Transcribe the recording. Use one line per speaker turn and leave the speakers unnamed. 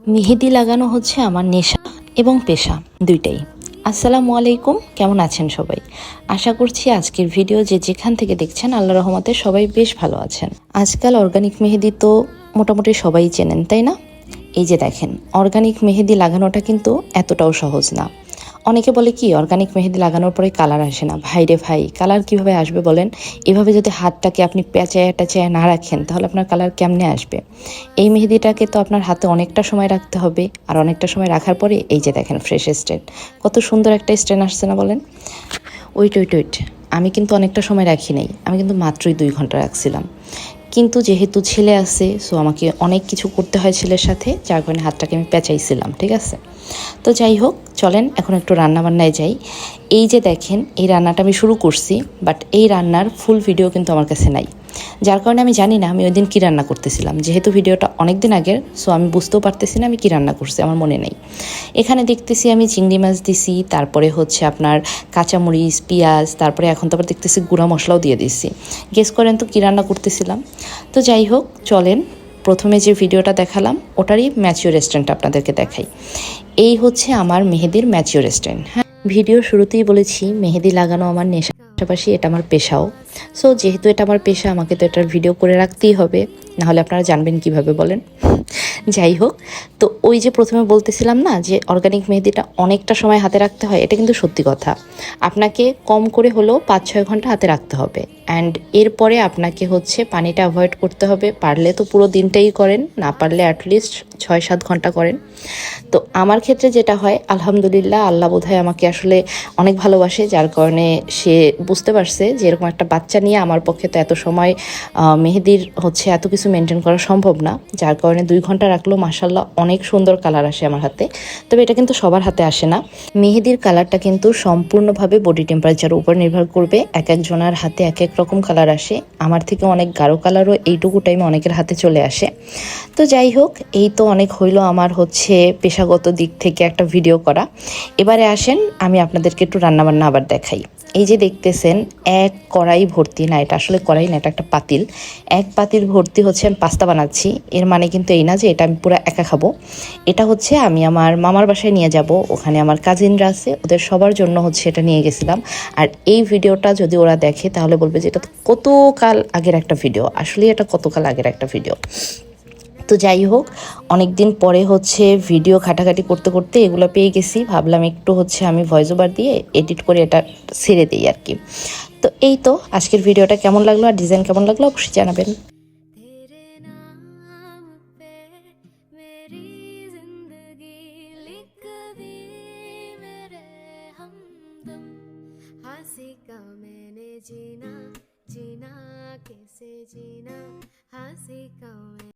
মেহেদি লাগানো হচ্ছে আমার নেশা এবং পেশা দুইটাই। আসসালামু আলাইকুম, কেমন আছেন সবাই? আশা করছি আজকের ভিডিও যে যেখান থেকে দেখছেন আল্লাহ রহমতে সবাই বেশ ভালো আছেন। আজকাল অর্গানিক মেহেদি তো মোটামুটি সবাই চেনেন, তাই না? এই যে দেখেন অর্গানিক মেহেদি লাগানোটা কিন্তু এতটাও সহজ না। অনেকে বলে কি অর্গানিক মেহেদি লাগানোর পরে কালার আসে না। ভাই রে ভাই কালার কীভাবে আসবে বলেন? এভাবে যদি হাতটাকে আপনি পেঁচায় টাচায় না রাখেন, তাহলে আপনার কালার কেমনে আসবে? এই মেহেদিটাকে তো আপনার হাতে অনেকটা সময় রাখতে হবে, আর অনেকটা সময় রাখার পরে এই যে দেখেন ফ্রেশ স্টেন কত সুন্দর একটা স্টেন আসছে না বলেন? ওইট ওইট ওইট, আমি কিন্তু অনেকটা সময় রাখি নাই, আমি কিন্তু মাত্রই দুই ঘণ্টা রাখছিলাম। কিন্তু যেহেতু ছেলে আছে সো আমাকে অনেক কিছু করতে হয় ছেলের সাথে, যার কারণে হাতটাকে আমি পেঁচাইছিলাম, ঠিক আছে? তো যাই হোক, চলেন এখন একটু রান্নাবান্নায় যাই। এই যে দেখেন, এই রান্নাটা আমি শুরু করছি বাট এই রান্নার ফুল ভিডিও কিন্তু আমার কাছে নাই। যার কারণে আমি জানি না, আমি ওই দিন কী রান্না করতেছিলাম। যেহেতু ভিডিওটা অনেক দিন আগের সো আমি বুঝতেও পারতেছি না আমি কী রান্না করছি, আমার মনে নেই। এখানে দেখতেছি আমি চিংড়ি মাছ দিছি, তারপরে হচ্ছে আপনার কাঁচামরিচ, পেঁয়াজ, তারপরে এখন তো আবার দেখতেছি গুঁড়া মশলাও দিয়ে দিছি। গেস করেন তো কী রান্না করতেছিলাম? তো যাই হোক, চলেন, প্রথমে যে ভিডিওটা দেখালাম, ওটারই ম্যাচিওর রেস্টুরেন্ট আপনাদেরকে দেখাই। এই হচ্ছে আমার মেহেদির ম্যাচিওর রেস্টুরেন্ট হ্যাঁ ভিডিও শুরুতেই বলেছি, মেহেদি লাগানো আমার নেশা পাশাপাশি এটা আমার পেশাও। সো যেহেতু এটা আমার পেশা, আমাকে তো এটার ভিডিও করে রাখতেই হবে। নাহলে আপনারা জানবেন কীভাবে বলেন। যাই হোক, তো ওই যে প্রথমে বলতেছিলাম না, যে অর্গানিক মেহেদিটা অনেকটা সময় হাতে রাখতে হয়, এটা কিন্তু সত্যি কথা। আপনাকে কম করে হলেও পাঁচ ছয় ঘণ্টা হাতে রাখতে হবে। অ্যান্ড এরপরে আপনাকে হচ্ছে পানিটা অ্যাভয়েড করতে হবে। পারলে তো পুরো দিনটাই করেন, না পারলে অ্যাটলিস্ট ছয় সাত ঘণ্টা করেন। তো আমার ক্ষেত্রে যেটা হয়, আলহামদুলিল্লাহ আল্লাহ বোধহয় আমাকে আসলে অনেক ভালোবাসে, যার কারণে সে বুঝতে পারছে যে এরকম একটা বাচ্চা নিয়ে আমার পক্ষে তো এত সময় মেহেদির হচ্ছে এত কিছু মেনটেন করা সম্ভব না। যার কারণে দুই ঘণ্টা রাখলেও মাসাল্লাহ অনেক সুন্দর কালার আসে আমার হাতে। তবে এটা কিন্তু সবার হাতে আসে না। মেহেদির কালারটা কিন্তু সম্পূর্ণভাবে বডি টেম্পারেচার উপর নির্ভর করবে। এক একজনের হাতে এক এক রকম কালার আসে। আমার থেকে অনেক গাঢ় কালারও এইটুকু টাইমে অনেকের হাতে চলে আসে। তো যাই হোক, এই তো অনেক হইল আমার হচ্ছে পেশাগত দিক থেকে একটা ভিডিও করা। এবারে আসেন, আমি আপনাদেরকে একটু রান্নাবান্না আবার দেখাই। এই যে দেখতেছেন, এক কড়াই ভর্তি, না এটা আসলে কড়াই না, এটা একটা পাতিল। এক পাতিল ভর্তি হচ্ছে আমি পাস্তা বানাচ্ছি। এর মানে কিন্তু এই না যে এটা আমি পুরো একা খাব। এটা হচ্ছে আমি আমার মামার বাসায় নিয়ে যাব। ওখানে আমার কাজিনরা আছে, ওদের সবার জন্য হচ্ছে এটা নিয়ে গেছিলাম। আর এই ভিডিওটা যদি ওরা দেখে, তাহলে বলবে যে এটা তো কতকাল আগের একটা ভিডিও। আসলে এটা কতকাল আগের একটা ভিডিও। তো যাই হোক অনেক দিন পরে হচ্ছে ভিডিও ঘাটাঘাটি করতে করতে এগুলো পেয়ে গেছি ভাবলাম একটু হচ্ছে আমি ভয়েস ওভার দিয়ে এডিট করে এটা ছেড়ে দিই আর কি তো এই তো আজকের ভিডিওটা কেমন লাগলো আর ডিজাইন কেমন লাগলো অবশ্যই জানাবেন
तेरे नाम पे मेरी जिंदगी लिख दी मेरे हमदम हंसी का मैंने जीना जीना कैसे जीना हंसी का मैं